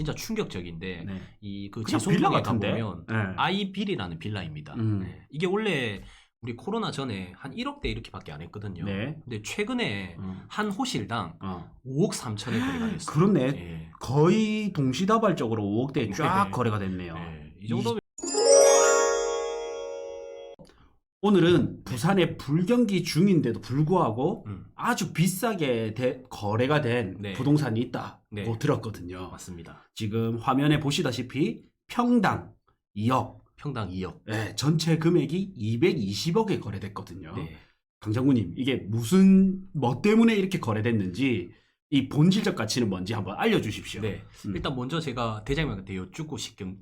진짜 충격적인데 네. 이그 그냥 빌라 제송동에 같은데. 가보면 네. 아이빌이라는 빌라입니다. 음. 네. 이게 원래 우리 코로나 전에 한 1억대 이렇게밖에 안 했거든요. 네. 근데 최근에 어. 한 호실당 어. 5억 3천에 거래가 됐어요. 그렇네. 예. 거의 동시다발적으로 5억대 쫙 네. 거래가 됐네요. 예. 이 정도면 오늘은 부산의 불경기 중인데도 불구하고 음, 아주 비싸게 대- 거래가 된 네. 부동산이 있다고 네. 들었거든요. 맞습니다. 지금 화면에 보시다시피 평당 2억, 평당 2억. 네, 전체 금액이 220억에 거래됐거든요. 네. 강장군님, 이게 무슨 뭐 때문에 이렇게 거래됐는지 이 본질적 가치는 뭔지 한번 알려주십시오. 네. 음. 일단 먼저 제가 대장님한테 여쭙고 싶은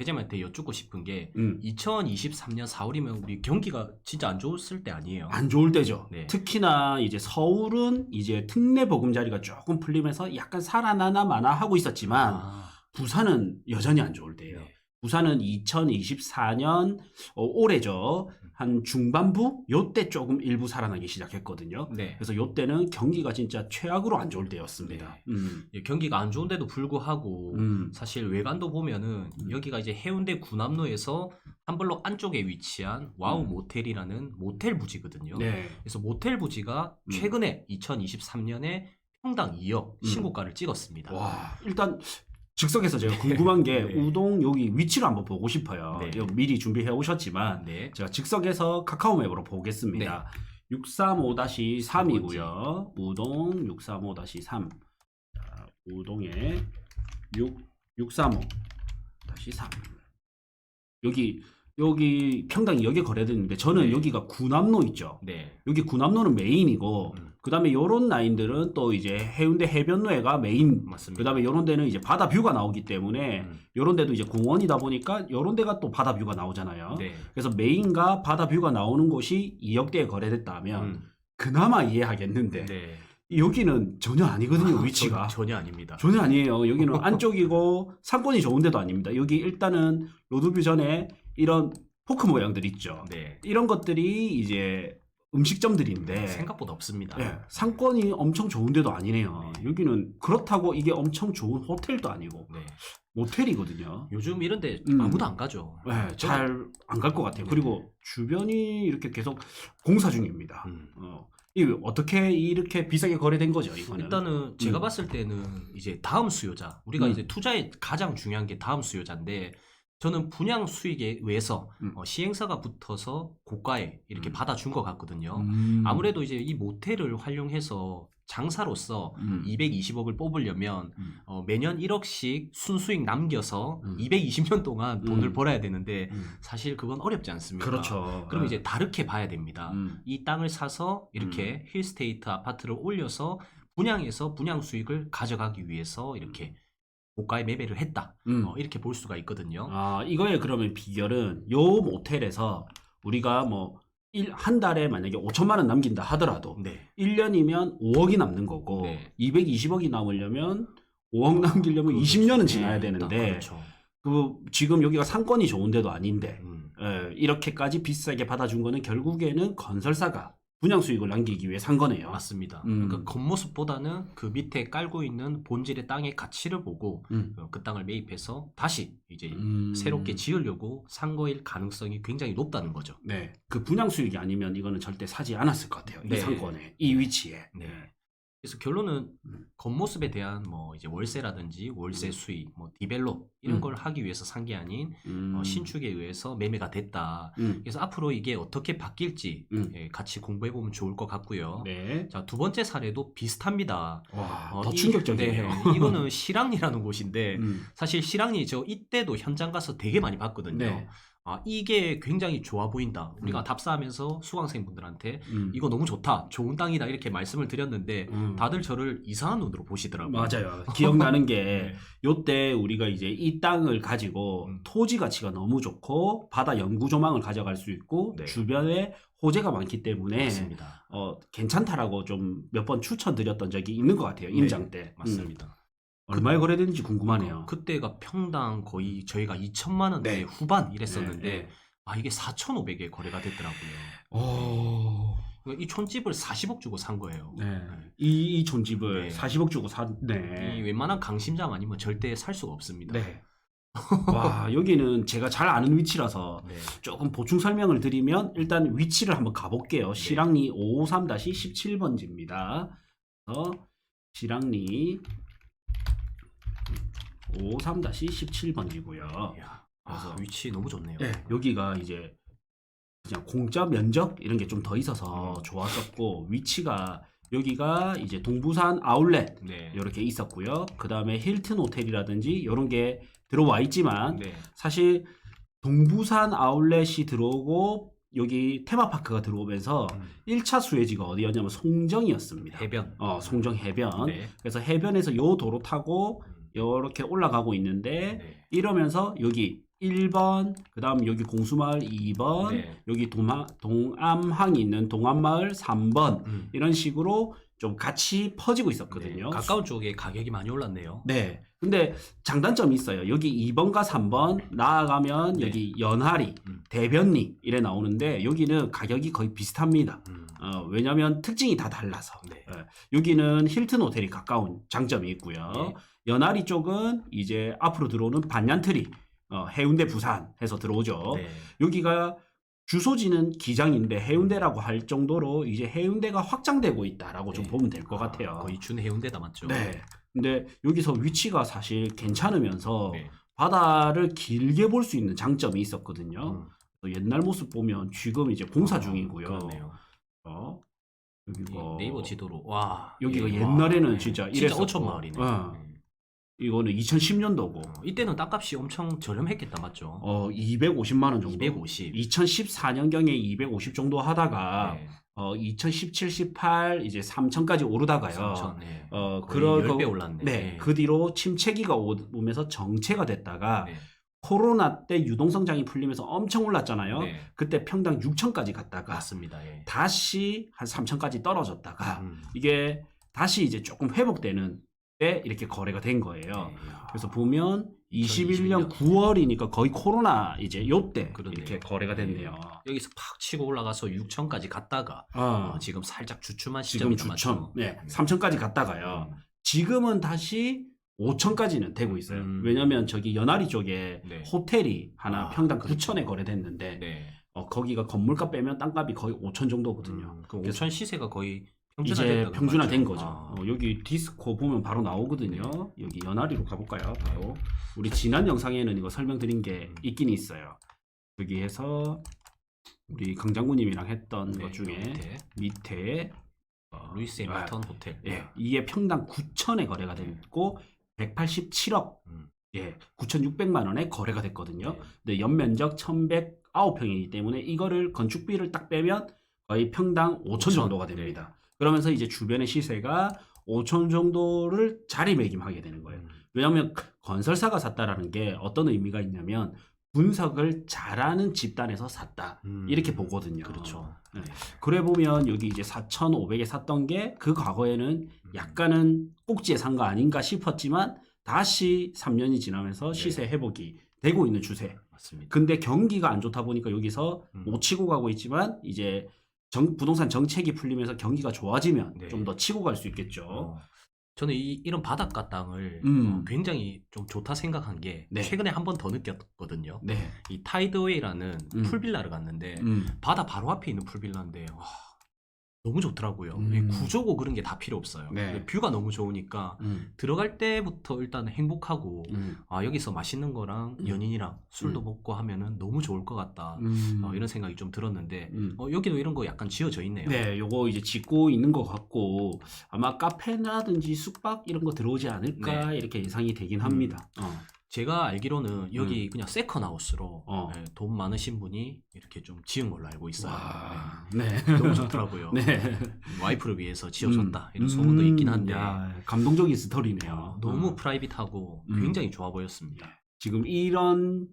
대장님한테 여쭙고 싶은 게 음, 2023년 4월이면 우리 경기가 진짜 안 좋았을 때 아니에요. 안 좋을 때죠. 네. 특히나 이제 서울은 이제 특례 보금자리가 조금 풀리면서 약간 살아나나 마나 하고 있었지만 아, 부산은 여전히 안 좋을 때예요. 네. 부산은 2024년 어, 올해죠. 한 중반부 요때 조금 일부 살아나기 시작했거든요. 네. 그래서 요때는 경기가 진짜 최악으로 안 좋을 때였습니다. 네. 음. 예, 경기가 안 좋은데도 불구하고 음. 사실 외관도 보면은 음. 여기가 이제 해운대 구남로에서 한 블록 안쪽에 위치한 와우 음. 모텔이라는 모텔 부지거든요. 네. 그래서 모텔 부지가 음. 최근에 2023년에 평당 2억 음. 신고가를 찍었습니다. 와, 일단 즉석에서 제가 궁금한 게 네. 우동 여기 위치를 한번 보고 싶어요. 네. 미리 준비해 오셨지만 네. 제가 즉석에서 카카오 맵으로 보겠습니다. 635-3이고요. 우동 635-3. 자, 우동에 6 635-3. 여기 여기 평당이 여기 거래됐는데 저는 네. 여기가 구남로 있죠. 네. 여기 구남로는 메인이고 음. 그다음에 요런 라인들은 또 이제 해운대 해변로에가 메인 맞습니다. 그다음에 요런 데는 이제 바다 뷰가 나오기 때문에 음. 요런 데도 이제 공원이다 보니까 요런 데가 또 바다 뷰가 나오잖아요. 네. 그래서 메인과 바다 뷰가 나오는 곳이 2억대에 거래됐다 하면 음. 그나마 이해하겠는데 네. 여기는 전혀 아니거든요 아, 위치가 전, 전혀 아닙니다. 전혀 아니에요 여기는 안쪽이고 상권이 좋은 데도 아닙니다 여기 일단은 로드뷰 전에 이런 포크 모양들 있죠 네. 이런 것들이 이제 음식점들인데 생각보다 없습니다. 예, 상권이 엄청 좋은 데도 아니네요 네. 여기는 그렇다고 이게 엄청 좋은 호텔도 아니고 네. 모텔이거든요 요즘 이런데 음. 아무도 안 가죠. 네, 잘 안 갈 것 같아요 네. 그리고 주변이 이렇게 계속 공사 중입니다 음. 어, 이 어떻게 이렇게 비싸게 거래된 거죠 이거는 일단은 제가 음. 봤을 때는 이제 다음 수요자 우리가 음. 이제 투자에 가장 중요한 게 다음 수요자인데 저는 분양 수익에 의해서 음. 어, 시행사가 붙어서 고가에 이렇게 음. 받아준 것 같거든요. 음. 아무래도 이제 이 모텔을 활용해서 장사로서 음. 220억을 뽑으려면 음. 어, 매년 1억씩 순수익 남겨서 음. 220년 동안 돈을 음. 벌어야 되는데 음. 사실 그건 어렵지 않습니까? 그렇죠 그럼 네. 이제 다르게 봐야 됩니다. 음. 이 땅을 사서 이렇게 힐스테이트 아파트를 올려서 분양해서 분양 수익을 가져가기 위해서 이렇게 고가에 매매를 했다. 음. 어, 이렇게 볼 수가 있거든요. 아 이거의 그러면 비결은 요 모텔에서 우리가 뭐한 달에 만약에 5천만 원 남긴다 하더라도 네. 1년이면 5억이 남는 거고 네. 220억이 남으려면 5억 남기려면 20년은 지나야 네, 되는데 그렇죠. 그 지금 여기가 상권이 좋은 데도 아닌데 음, 예, 이렇게까지 비싸게 받아준 거는 결국에는 건설사가 분양 수익을 남기기 위해 산 거네요. 맞습니다. 음. 그러니까 겉모습보다는 그 밑에 깔고 있는 본질의 땅의 가치를 보고 음. 어, 그 땅을 매입해서 다시 이제 음. 새롭게 지으려고 산 거일 가능성이 굉장히 높다는 거죠. 네. 그 분양 수익이 아니면 이거는 절대 사지 않았을 것 같아요. 이 네. 상권에, 이 위치에. 네. 그래서 결론은 음. 겉모습에 대한 뭐 이제 월세라든지 월세 음. 수익, 뭐 디벨롭 이런 음. 걸 하기 위해서 산 게 아닌 음. 어, 신축에 의해서 매매가 됐다. 음. 그래서 앞으로 이게 어떻게 바뀔지 음. 예, 같이 공부해 보면 좋을 것 같고요. 네. 자두 번째 사례도 비슷합니다. 와, 어, 더 이- 충격적이네요. 네, 이거는 실랑리라는 곳인데 음. 사실 실랑리 저 이때도 현장 가서 되게 많이 봤거든요. 네. 아 이게 굉장히 좋아 보인다. 우리가 음. 답사하면서 수강생분들한테 음. 이거 너무 좋다, 좋은 땅이다 이렇게 말씀을 드렸는데 음. 다들 저를 이상한 눈으로 보시더라고요. 맞아요. 기억나는 게 네. 요때 우리가 이제 이 땅을 가지고 음. 토지 가치가 너무 좋고 바다 영구 조망을 가져갈 수 있고 네. 주변에 호재가 많기 때문에 맞습니다. 어, 괜찮다라고 좀 몇 번 추천드렸던 적이 있는 것 같아요. 네, 임장 때. 맞습니다. 음. 얼마에 거래되는지 궁금하네요. 그때가 평당 거의 저희가 2천만 원대 네. 후반 이랬었는데 네, 네. 아 이게 4,500에 거래가 됐더라고요. 오. 이 촌집을 40억 주고 산 거예요. 네. 이, 이 촌집을 네. 40억 주고 이 샀네. 웬만한 강심장 아니면 절대 살 수가 없습니다. 네. 와, 여기는 제가 잘 아는 위치라서 네. 조금 보충 설명을 드리면 일단 위치를 한번 가볼게요. 시랑리 553-17번지입니다. 그래서 시랑리 553-17번지고요. 이야, 아, 그래서- 위치 너무 좋네요. 네, 여기가 이제 그냥 공짜 면적 이런 게 좀 더 있어서 음. 좋았었고 위치가 여기가 이제 동부산 아울렛 네. 이렇게 있었고요. 그 다음에 힐튼 호텔이라든지 이런 게 들어와 있지만 네. 사실 동부산 아울렛이 들어오고 여기 테마파크가 들어오면서 음. 1차 수혜지가 어디였냐면 송정이었습니다. 해변. 어, 송정 해변. 네. 그래서 해변에서 요 도로 타고 음. 이렇게 올라가고 있는데 네. 이러면서 여기 1번, 그 다음 여기 공수마을 2번, 네. 여기 동하, 동암항이 있는 동암마을 3번 음. 이런 식으로 좀 같이 퍼지고 있었거든요. 네. 가까운 쪽에 가격이 많이 올랐네요. 네. 근데 장단점이 있어요. 여기 2번과 3번 나아가면 네. 여기 연하리, 음. 대변리 이래 나오는데 여기는 가격이 거의 비슷합니다. 음. 어, 왜냐면 특징이 다 달라서. 네. 예. 여기는 힐튼 호텔이 가까운 장점이 있고요. 네. 연하리 쪽은 이제 앞으로 들어오는 반얀트리, 어, 해운대 부산 해서 들어오죠. 네. 여기가 주소지는 기장인데 해운대라고 할 정도로 이제 해운대가 확장되고 있다라고 좀 네. 보면 될것 아, 같아요. 거의 준 해운대다 맞죠? 네. 근데 여기서 위치가 사실 괜찮으면서 네. 바다를 길게 볼 수 있는 장점이 있었거든요. 음. 또 옛날 모습 보면 지금 이제 공사 아, 중이고요. 어, 이 여기가 네이버 지도로 와 여기가 예, 옛날에는 와, 진짜 진짜 이랬었고. 오천 마을이네. 어. 네. 이거는 2010년도고 어, 이때는 땅값이 엄청 저렴했겠다 맞죠? 어 250만 원 정도. 250. 2014년 경에 250 정도 하다가 네. 어 2017, 18 이제 3천까지 오르다가요. 3천. 네. 어 그러 10배 올랐네. 네. 그 뒤로 침체기가 오- 오면서 정체가 됐다가 네. 코로나 때 유동성장이 풀리면서 엄청 올랐잖아요. 네. 그때 평당 6천까지 갔다가 맞습니다. 예. 다시 한 3천까지 떨어졌다가 음. 이게 다시 이제 조금 회복되는 때 이렇게 거래가 된 거예요. 네. 야. 그래서 보면 2021년 21년 9월이니까 거의 코로나 이제 요때 그러네요. 이렇게 거래가 됐네요. 여기서 팍 치고 올라가서 6천까지 갔다가 어, 어, 지금 살짝 주춤한 지금 시점이다 주천? 네, 3천까지 갔다가요. 음. 지금은 다시 5천까지는 되고 있어요. 음. 왜냐면 저기 연하리 쪽에 네. 호텔이 하나 아, 평당 그렇죠. 9천에 거래됐는데 네. 어, 거기가 건물값 빼면 땅값이 거의 5천 정도거든요. 음, 그럼 그래서 5천 시세가 거의 이제 평준화된 거죠. 아. 어, 여기 디스코 보면 바로 나오거든요. 네. 여기 연하리로 가볼까요? 바로 우리 지난 영상에는 이거 설명드린 게 음. 있긴 있어요. 여기에서 우리 강장군님이랑 했던 네, 것 중에 밑에 밑에 어, 루이스 아, 해밀턴 호텔. 예, 이게 평당 9천에 거래가 됐고 187억 음. 예, 9,600만 원에 거래가 됐거든요. 네. 근데 연면적 1,109평이기 때문에 이거를 건축비를 딱 빼면 거의 평당 5천 5천, 정도가 됩니다. 그러면서 이제 주변의 시세가 5천 정도를 자리매김하게 되는 거예요. 음. 왜냐하면 건설사가 샀다라는 게 어떤 의미가 있냐면 분석을 잘하는 집단에서 샀다 음. 이렇게 보거든요. 그렇죠. 네. 네. 그래 보면 여기 이제 4,500에 샀던 게 그 과거에는 음. 약간은 꼭지에 산 거 아닌가 싶었지만 다시 3년이 지나면서 네. 시세 회복이 되고 있는 추세. 맞습니다. 근데 경기가 안 좋다 보니까 여기서 음. 못 치고 가고 있지만 이제 정- 부동산 정책이 풀리면서 경기가 좋아지면 네. 좀 더 치고 갈 수 있겠죠. 어, 저는 이, 이런 바닷가 땅을 음. 어, 굉장히 좀 좋다 생각한 게 네. 최근에 한 번 더 느꼈거든요. 네. 이 타이드웨이라는 음. 풀빌라를 갔는데 음. 바다 바로 앞에 있는 풀빌라인데 와, 너무 좋더라고요. 음. 이 구조고 그런 게 다 필요 없어요. 네. 뷰가 너무 좋으니까 음. 들어갈 때부터 일단 행복하고 음. 아 여기서 맛있는 거랑 음. 연인이랑 술도 음. 먹고 하면은 너무 좋을 것 같다. 음. 어, 이런 생각이 좀 들었는데 음. 어, 여기도 이런 거 약간 지어져 있네요. 네, 요거 이제 짓고 있는 것 같고 아마 카페라든지 숙박 이런 거 들어오지 않을까 네. 이렇게 예상이 되긴 합니다. 어. 제가 알기로는 여기 그냥 세컨 하우스로 음. 어. 예, 돈 많으신 분이 이렇게 좀 지은 걸로 알고 있어요. 와, 네. 네, 너무 좋더라고요. 네. 와이프를 위해서 지어줬다 음. 이런 소문도 음, 있긴 한데 야, 감동적인 스토리네요. 너무 어. 프라이빗하고 음. 굉장히 좋아 보였습니다. 지금 이런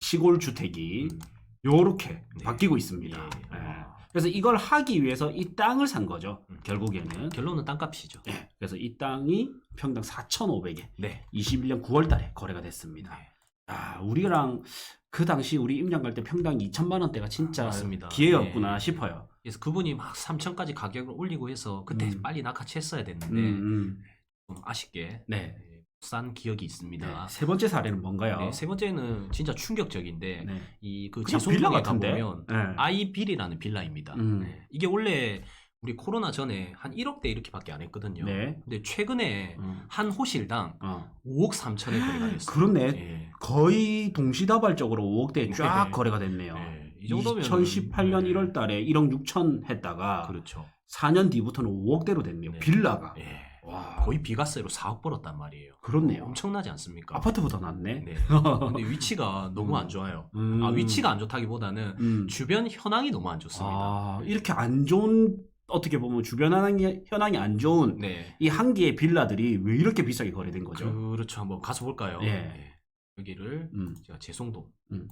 시골 주택이 음. 요렇게 네. 바뀌고 있습니다. 예. 예. 와. 그래서 이걸 하기 위해서 이 땅을 산 거죠. 음. 결국에는. 결론은 땅값이죠. 예. 그래서 이 땅이 평당 4,500에 네. 21년 9월 달에 거래가 됐습니다. 네. 아, 우리랑 그 당시 우리 임장 갈 때 평당 2천만 원대가 진짜 맞습니다. 기회였구나 네. 싶어요. 그래서 그분이 막 3천까지 가격을 올리고 해서 그때 음. 빨리 낙하했어야 됐는데 음, 음. 좀 아쉽게 네. 예, 싼 기억이 있습니다. 네. 세 번째 사례는 뭔가요? 네, 세 번째는 진짜 충격적인데 네. 이그 그냥 빌라 제송동에 같은데. 가보면 네. 아이빌이라는 빌라입니다. 음. 네. 이게 원래 우리 코로나 전에 한 1억대 이렇게밖에 안 했거든요. 네. 근데 최근에 음. 한 호실당 어. 5억 3천에 거래가 됐어요. 그렇네. 예. 거의 동시다발적으로 5억대 쫙 네. 거래가 됐네요. 예. 이 정도면 2018년 1월 달에 1억 6천 했다가 그렇죠. 4년 뒤부터는 5억대로 됐네요. 네. 빌라가. 예. 와. 거의 비과세로 4억 벌었단 말이에요. 그렇네요. 엄청나지 않습니까? 아파트보다 낫네. 네. 근데 위치가 너무 음. 안 좋아요. 음. 아 위치가 안 좋다기보다는 음. 주변 현황이 너무 안 좋습니다. 아, 이렇게 안 좋은 어떻게 보면 주변 현황이, 현황이 안 좋은 네. 이 한 개의 빌라들이 왜 이렇게 비싸게 거래된 거죠? 그렇죠. 한번 가서 볼까요? 예. 네. 여기를 음, 제가 제송동 음.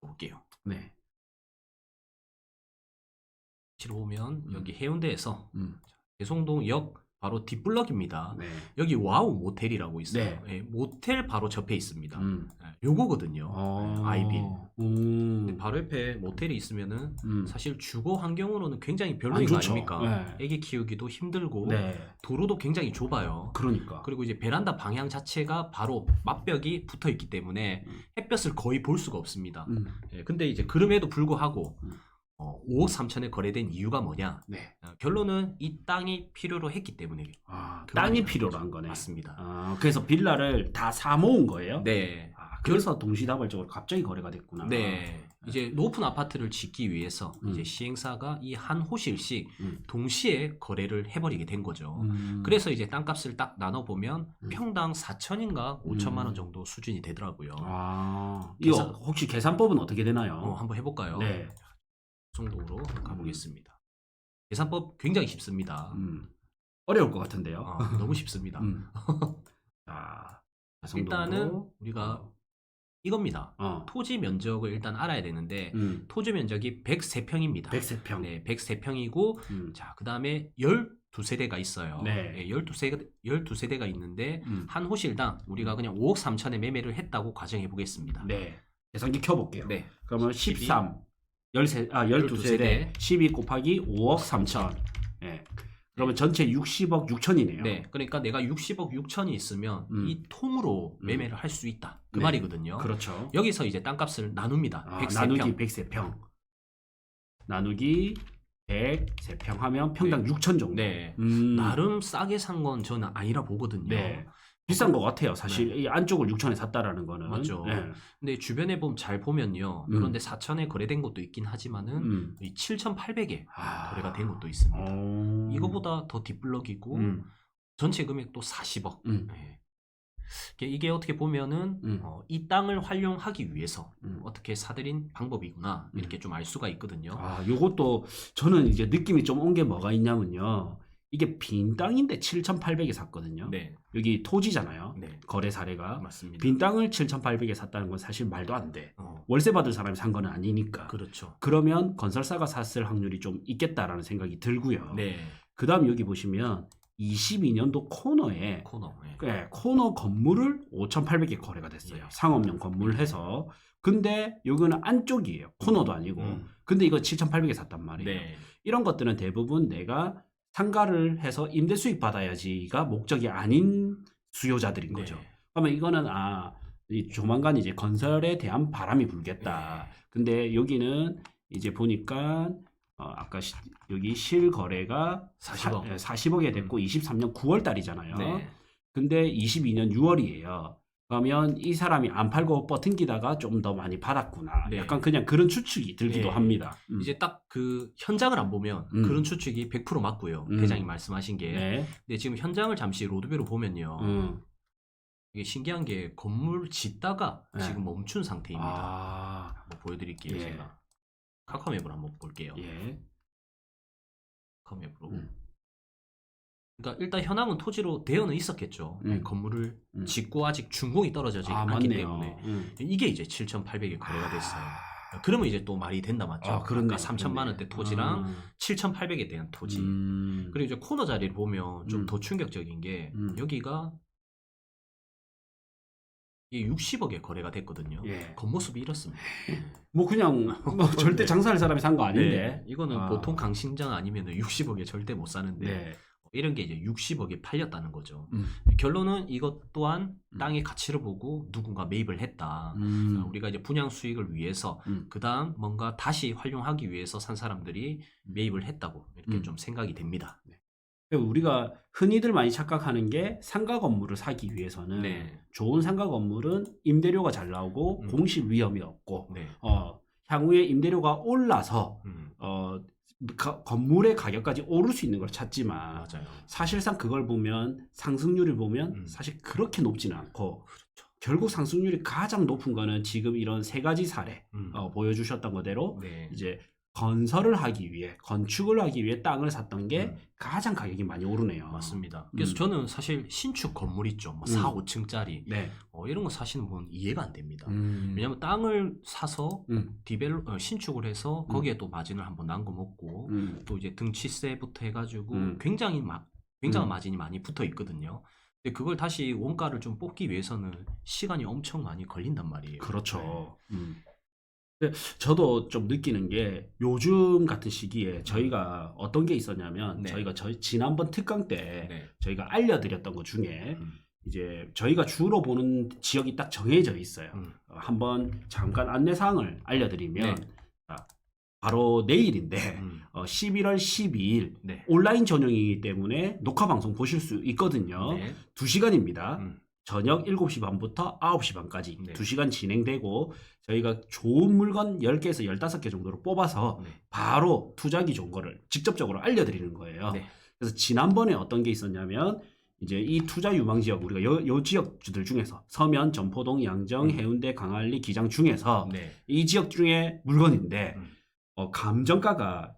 볼게요. 네. 위치를 보면 음. 여기 해운대에서 음, 제송동역 바로 뒷블럭입니다. 네. 여기 와우 모텔이라고 있어요. 네. 예, 모텔 바로 옆에 있습니다. 음. 예, 요거거든요. 어, 예, 아이빌. 음, 근데 바로 옆에 모텔이 있으면은 음. 사실 주거 환경으로는 굉장히 별로인 안 거 좋죠. 아닙니까? 네. 애기 키우기도 힘들고 네. 도로도 굉장히 좁아요. 그러니까. 그리고 이제 베란다 방향 자체가 바로 맞벽이 붙어 있기 때문에 음. 햇볕을 거의 볼 수가 없습니다. 음, 예, 근데 이제 그럼에도 불구하고 음. 어, 5억 3천에 거래된 이유가 뭐냐? 네. 어, 결론은 이 땅이 필요로 했기 때문에 아, 그 땅이 말이라는 필요로 거죠. 한 거네. 맞습니다. 아, 그래서 빌라를 다 사 모은 거예요? 네. 아, 그래서 동시다발적으로 갑자기 거래가 됐구나. 네. 이제 높은 아파트를 짓기 위해서 음. 이제 시행사가 이 한 호실씩 음. 동시에 거래를 해버리게 된 거죠. 음. 그래서 이제 땅값을 딱 나눠 보면 음. 평당 4천인가 5천만 원 음. 정도 수준이 되더라고요. 아, 계산- 이거 혹시 계산법은 어떻게 되나요? 어, 한번 해볼까요? 네. 정도로 가보겠습니다. 계산법 굉장히 쉽습니다. 음. 어려울 것 같은데요. 어, 너무 쉽습니다. 음. 자, 그 일단은 정도로. 우리가 이겁니다. 어. 토지 면적을 일단 알아야 되는데 음. 토지 면적이 103평입니다. 103평. 네, 103평이고 음. 자, 그다음에 12세대가 있어요. 네. 12세대 12세대가 있는데 음. 한 호실당 우리가 그냥 5억 3천에 매매를 했다고 가정해 보겠습니다. 네. 계산기 켜볼게요. 네. 그러면 12, 13, 13, 아, 12세대, 12 곱하기 5억 3천. 예. 그러면 전체 60억 6천이네요. 네. 그러니까 내가 60억 6천이 있으면 음. 이 통으로 음. 매매를 할 수 있다. 그 네. 말이거든요. 그렇죠. 여기서 이제 땅값을 나눕니다. 아, 103평. 나누기 100세평. 나누기 100세평 하면 평당 6천 정도. 네. 음. 나름 싸게 산 건 저는 아니라 보거든요. 네. 비싼 것 같아요. 사실 이 안쪽을 6천에 샀다라는 거는. 맞죠. 네. 근데 주변에 보면 잘 보면요. 음. 이런데 4천에 거래된 것도 있긴 하지만은 음. 이 7,800에 아. 거래가 된 것도 있습니다. 어. 이거보다 더 뒷블럭이고 음. 전체 금액도 40억. 음. 네. 이게- 이게 어떻게 보면은 음. 어, 이 땅을 활용하기 위해서 음. 어떻게 사들인 방법이구나 이렇게 좀 알 수가 있거든요. 아, 요것도 저는 이제 느낌이 좀 온 게 뭐가 있냐면요. 이게 빈 땅인데 7,800에 샀거든요. 네, 여기 토지잖아요. 네, 거래 사례가. 맞습니다. 빈 땅을 7,800에 샀다는 건 사실 말도 안 돼. 어, 월세 받을 사람이 산 건 아니니까. 그렇죠. 그러면 건설사가 샀을 확률이 좀 있겠다라는 생각이 들고요. 네, 그 다음 여기 보시면 22년도 코너에 코너. 네. 네, 코너 건물을 5,800개 거래가 됐어요. 예. 상업용 건물 해서. 근데 여기는 안쪽이에요. 코너도 아니고. 음. 근데 이거 7,800에 샀단 말이에요. 네, 이런 것들은 대부분 내가 상가를 해서 임대 수익 받아야지가 목적이 아닌 수요자들인 거죠. 네. 그러면 이거는 아, 이 조만간 이제 건설에 대한 바람이 불겠다. 네. 근데 여기는 이제 보니까 어, 아까 시- 여기 실거래가 40억. 40억에 됐고 23년 9월 달이잖아요. 네. 근데 22년 6월이에요. 그러면 이 사람이 안 팔고 버팅기다가 좀 더 많이 받았구나. 네. 약간 그냥 그런 추측이 들기도 네. 합니다. 음. 이제 딱 그 현장을 안 보면 음. 그런 추측이 100% 맞고요. 음. 대장이 말씀하신 게. 네. 근데 지금 현장을 잠시 로드뷰로 보면요. 음. 이게 신기한 게 건물 짓다가 네. 지금 멈춘 상태입니다. 아, 한번 보여드릴게요, 예. 제가. 카카오맵으로 한번 볼게요. 예. 카카오맵으로. 음. 그러니까 일단 현황은 토지로 되어는 있었겠죠. 음. 건물을 음. 짓고 아직 준공이 떨어져지 아, 않기 맞네요. 때문에 음. 이게 이제 7,800에 거래가 됐어요. 아, 그러면 이제 또 말이 된다 맞죠? 아, 그렇네. 아까 3천만 원대 토지랑 아. 7,800에 대한 토지. 음. 그리고 이제 코너 자리를 보면 좀 음. 더 충격적인 게 음. 여기가 이게 60억에 거래가 됐거든요. 예. 겉모습이 이렇습니다. 뭐 그냥 뭐 절대 네. 장사할 사람이 산 거 아닌데. 네, 이거는 아. 보통 강신장 아니면 60억에 절대 못 사는데 네. 이런 게 이제 60억에 팔렸다는 거죠. 음. 결론은 이것 또한 음. 땅의 가치를 보고 누군가 매입을 했다. 음. 어, 우리가 이제 분양 수익을 위해서 음. 그 다음 뭔가 다시 활용하기 위해서 산 사람들이 매입을 했다고 이렇게 음. 좀 생각이 됩니다. 우리가 흔히들 많이 착각하는 게 상가 건물을 사기 위해서는 네. 좋은 상가 건물은 임대료가 잘 나오고 음. 공실 위험이 없고 네. 어, 향후에 임대료가 올라서 음, 어, 가- 건물의 가격까지 오를 수 있는 걸 찾지만 맞아요. 사실상 그걸 보면 상승률을 보면 음. 사실 그렇게 높지는 않고 그렇죠. 결국 상승률이 가장 높은 거는 지금 이런 세 가지 사례 음, 어, 보여주셨던 거대로 네. 이제 건설을 하기 위해 건축을 하기 위해 땅을 샀던 게 음. 가장 가격이 많이 오르네요. 맞습니다. 그래서 음. 저는 사실 신축 건물 있죠. 뭐 음. 4, 5층짜리 네. 어, 이런 거 사시는 분 이해가 안 됩니다. 음. 왜냐하면 땅을 사서 음. 디벨로 어, 신축을 해서 음. 거기에 또 마진을 한번 남겨 먹고 음. 또 이제 등치세부터 해가지고 음. 굉장히 마, 굉장한 음. 마진이 많이 붙어 있거든요. 근데 그걸 다시 원가를 좀 뽑기 위해서는 시간이 엄청 많이 걸린단 말이에요. 그렇죠. 음. 저도 좀 느끼는 게 요즘 같은 시기에 저희가 어떤 게 있었냐면 네. 저희가 저희 지난번 특강 때 네. 저희가 알려드렸던 것 중에 음. 이제 저희가 주로 보는 지역이 딱 정해져 있어요. 음. 어, 한번 잠깐 안내사항을 알려드리면 네. 자, 바로 내일인데 음. 어, 11월 12일 네. 온라인 전용이기 때문에 녹화 방송 보실 수 있거든요. 네. 2시간입니다. 음. 저녁 7시 반부터 9시 반까지 네. 2시간 진행되고 저희가 좋은 물건 10개에서 15개 정도로 뽑아서 네. 바로 투자하기 좋은 거를 직접적으로 알려드리는 거예요. 네. 그래서 지난번에 어떤 게 있었냐면 이제 이 투자 유망 지역 우리가 요, 요 지역주들 중에서 서면, 전포동, 양정, 음. 해운대, 강안리, 기장 중에서 네. 이 지역 중에 물건인데 음. 어, 감정가가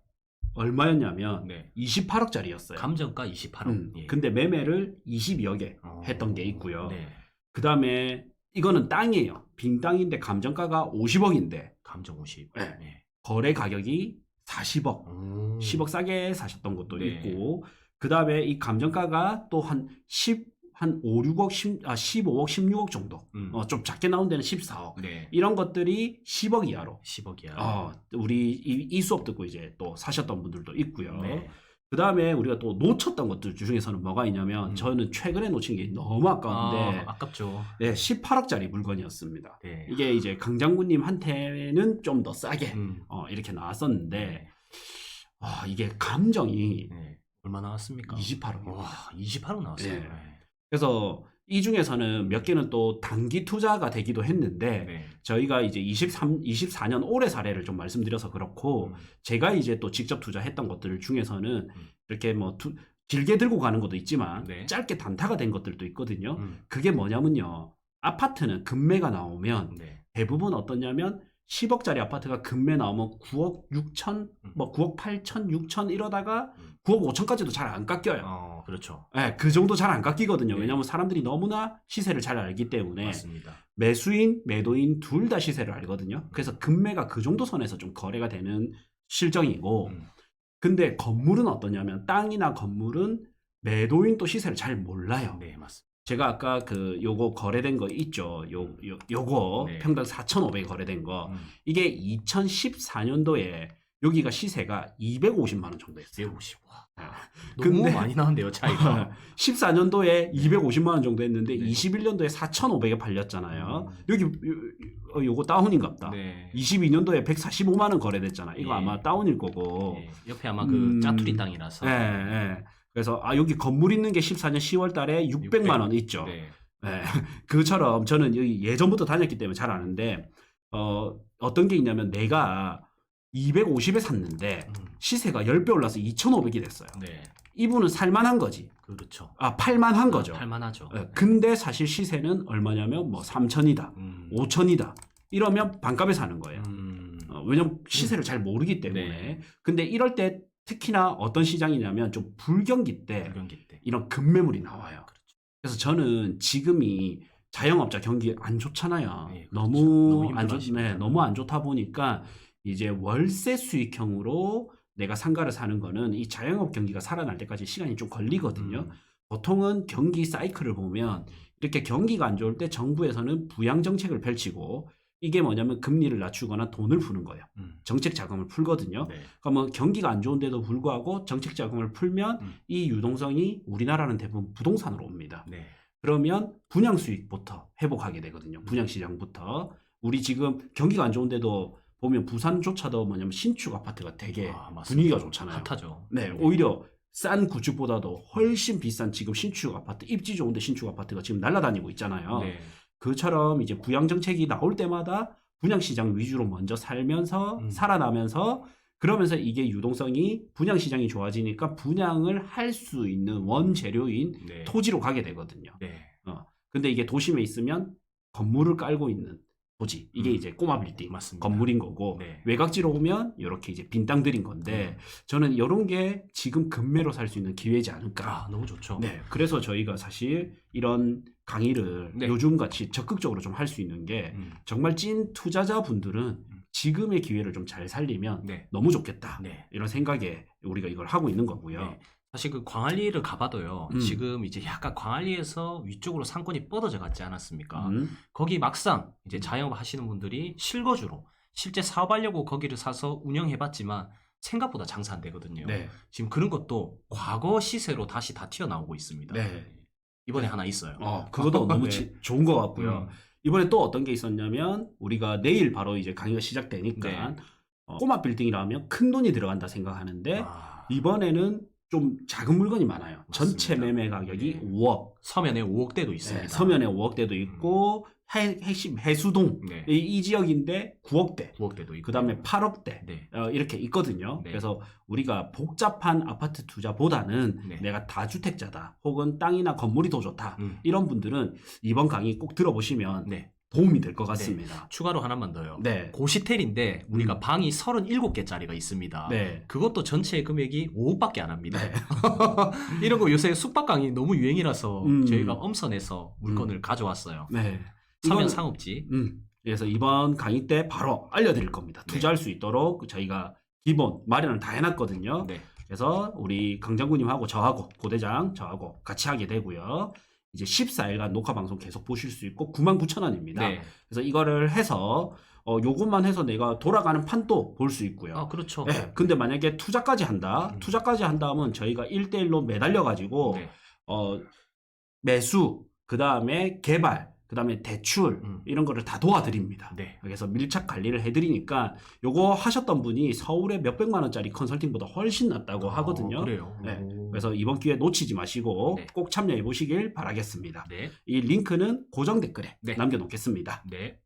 얼마였냐면 네. 28억짜리였어요. 감정가 28억. 음, 예. 근데 매매를 22억에 어. 했던 게 있고요. 네. 그 다음에 이거는 땅이에요. 빈 땅인데 감정가가 50억인데 감정 50. 네. 네. 거래 가격이 40억, 오. 10억 싸게 사셨던 것도 네. 있고 그 다음에 이 감정가가 또 한 10, 한 5, 6억, 10, 아, 15억, 16억 정도. 음. 어, 좀 작게 나온 데는 14억. 네. 이런 것들이 10억 이하로. 10억이야. 어, 우리 이, 이 수업 듣고 이제 또 사셨던 분들도 있고요. 네. 그 다음에 우리가 또 놓쳤던 것들 중에서는 뭐가 있냐면 음. 저는 최근에 놓친 게 너무 아까운데 아, 아깝죠. 네, 18억짜리 물건이었습니다. 네. 이게 이제 강장군님한테는 좀 더 싸게 음. 어, 이렇게 나왔었는데 아, 이게 감정이 네. 얼마 나왔습니까? 28억. 와, 28억 나왔어요. 네. 네. 그래서 이 중에서는 몇 개는 또 단기 투자가 되기도 했는데 네. 저희가 이제 23, 24년 올해 사례를 좀 말씀드려서 그렇고 음. 제가 이제 또 직접 투자했던 것들 중에서는 이렇게 뭐 투- 길게 들고 가는 것도 있지만 네. 짧게 단타가 된 것들도 있거든요. 음. 그게 뭐냐면요. 아파트는 금매가 나오면 네. 대부분 어떠냐면 10억짜리 아파트가 금매 나오면 9억 6천, 음. 뭐 9억 8천, 6천 이러다가 음. 9억 5천까지도 잘 안 깎여요. 어, 그렇죠. 예, 그 정도 잘 안 깎이거든요. 네. 왜냐하면 사람들이 너무나 시세를 잘 알기 때문에 맞습니다. 매수인, 매도인 둘 다 시세를 알거든요. 그래서 금매가 그 정도 선에서 좀 거래가 되는 실정이고, 음. 근데 건물은 어떠냐면 땅이나 건물은 매도인 또 시세를 잘 몰라요. 네, 맞습니다. 제가 아까 그 요거 거래된 거 있죠. 요, 요 요거 네. 평당 4,500 거래된 거. 음. 이게 2014년도에 여기가 시세가 250만 원 정도 했어요. 150. 와. 아, 너무 근데- 많이 나는데요, 차이가. 14년도에 250만 원 정도 했는데 네. 21년도에 4,500에 팔렸잖아요. 음. 여기 요, 어, 요거 다운인갑다. 네. 22년도에 145만 원 거래됐잖아. 이거 예. 아마 다운일 거고. 네. 옆에 아마 그 음. 짜투리 땅이라서. 예, 예. 그래서 아 여기 건물 있는 게 14년 10월 달에 600만 원 있죠. 네. 예. 그처럼 저는 여기 예전부터 다녔기 때문에 잘 아는데 어 어떤 게 있냐면 내가 250에 샀는데 음. 시세가 10배 올라서 2,500이 됐어요. 네. 이분은 살만한 거지. 그렇죠. 아, 팔만한 거죠. 할만하죠. 예, 근데 사실 시세는 얼마냐면 뭐 3천이다, 음. 5천이다. 이러면 반값에 사는 거예요. 음. 어, 왜냐면 시세를 잘 모르기 때문에. 네. 근데 이럴 때 특히나 어떤 시장이냐면 좀 불경기 때 불경기 때. 이런 급매물이 나와요. 그렇죠. 그래서 저는 지금이 자영업자 경기 안 좋잖아요. 네, 그렇죠. 너무 너무 안 좋. 네, 너무 안 좋다 보니까 이제 월세 수익형으로 내가 상가를 사는 거는 이 자영업 경기가 살아날 때까지 시간이 좀 걸리거든요. 음. 보통은 경기 사이클을 보면 이렇게 경기가 안 좋을 때 정부에서는 부양 정책을 펼치고 이게 뭐냐면 금리를 낮추거나 돈을 푸는 거예요. 음. 정책 자금을 풀거든요. 네. 그러니까 뭐 경기가 안 좋은데도 불구하고 정책 자금을 풀면 음. 이 유동성이 우리나라는 대부분 부동산으로 옵니다. 네. 그러면 분양 수익부터 회복하게 되거든요. 분양 시장부터. 우리 지금 경기가 안 좋은데도 보면 부산조차도 뭐냐면 신축 아파트가 되게 아. 분위기가 좋잖아요. 핫하죠. 네, 오히려 싼 구축보다도 훨씬 비싼 지금 신축 아파트, 입지 좋은데 신축 아파트가 지금 날아다니고 있잖아요. 네. 그처럼 이제 부양 정책이 나올 때마다 분양 시장 위주로 먼저 살면서 음. 살아나면서 그러면서 이게 유동성이 분양 시장이 좋아지니까 분양을 할 수 있는 원재료인 네. 토지로 가게 되거든요. 네. 근데 이게 도심에 있으면 건물을 깔고 있는 토지. 이게 음. 이제 꼬마 빌딩 맞습니다. 건물인 거고 네. 외곽지로 오면 이렇게 이제 빈 땅들인 건데 저는 이런 게 지금 금매로 살 수 있는 기회지 않을까. 아, 너무 좋죠. 네, 그래서 저희가 사실 이런 강의를 네. 요즘 같이 적극적으로 좀 할 수 있는 게 음. 정말 찐 투자자분들은 지금의 기회를 좀 잘 살리면 네. 너무 좋겠다. 네. 이런 생각에 우리가 이걸 하고 있는 거고요. 네. 사실 그 광안리를 가봐도요. 음. 지금 이제 약간 광안리에서 위쪽으로 상권이 뻗어져 갔지 않았습니까? 음, 거기 막상 이제 자영업 하시는 분들이 실거주로 실제 사업하려고 거기를 사서 운영해봤지만 생각보다 장사 안 되거든요. 네. 지금 그런 것도 과거 시세로 다시 다 튀어나오고 있습니다. 네. 이번에 하나 있어요. 어, 그것도 너무 네. 지- 좋은 것 같고요. 음. 이번에 또 어떤 게 있었냐면 우리가 내일 바로 이제 강의가 시작되니까 네. 어, 꼬마 빌딩이라면 큰 돈이 들어간다 생각하는데 아, 이번에는 좀 작은 물건이 많아요. 전체 맞습니다. 매매 가격이 네. 5억, 서면에 5억대도 있습니다. 네, 서면에 5억대도 있고 해, 핵심 해수동 네. 이, 이 지역인데 9억대, 9억대도 있고. 그 다음에 8억대 네. 어, 이렇게 있거든요. 네. 그래서 우리가 복잡한 아파트 투자보다는 네. 내가 다주택자다, 혹은 땅이나 건물이 더 좋다 음. 이런 분들은 이번 강의 꼭 들어보시면 네. 도움이 될 것 같습니다. 추가로 하나만 더요. 네, 고시텔인데 우리가 음. 방이 37개짜리가 있습니다. 네, 그것도 전체 금액이 5억밖에 안 합니다. 네. 이런 거 요새 숙박 강의 너무 유행이라서 음. 저희가 엄선해서 물건을 가져왔어요. 네. 서면 이거는- 상업지. 음, 그래서 이번 강의 때 바로 알려드릴 겁니다. 네. 투자할 수 있도록 저희가 기본 마련을 다 해놨거든요. 네. 그래서 우리 강장군님하고 저하고 고대장 저하고 같이 하게 되고요. 이제 14일간 녹화 방송 계속 보실 수 있고 99,000원입니다. 네. 그래서 이거를 해서 어, 요것만 해서 내가 돌아가는 판도 볼 수 있고요. 아, 그렇죠. 네, 근데 만약에 투자까지 한다. 음. 투자까지 한다면 저희가 1대1로 매달려 가지고 네. 어, 매수, 그 다음에 개발, 그 다음에 대출 음. 이런 거를 다 도와드립니다. 네. 그래서 밀착 관리를 해드리니까 요거 하셨던 분이 서울에 몇 백만 원짜리 컨설팅보다 훨씬 낫다고 하거든요. 어, 그래요. 네. 오. 그래서 이번 기회 놓치지 마시고 네. 꼭 참여해 보시길 바라겠습니다. 네. 이 링크는 고정 댓글에 네. 남겨놓겠습니다. 네.